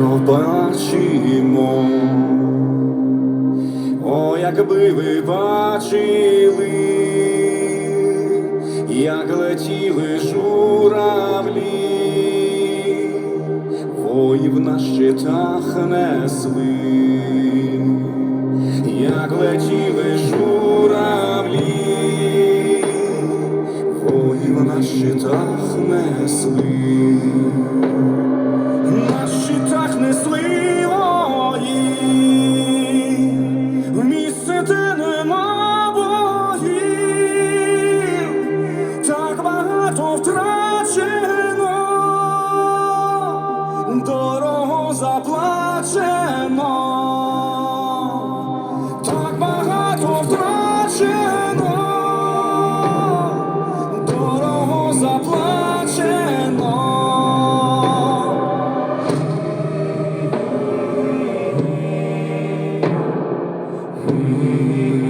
пробачимо. О, якби ви бачили, як летіли журавлі, воїв на щитах несли, як летіли журавлі, воїв на щитах несли. Дорого заплачено, так багато втрачено, заплачено. дорого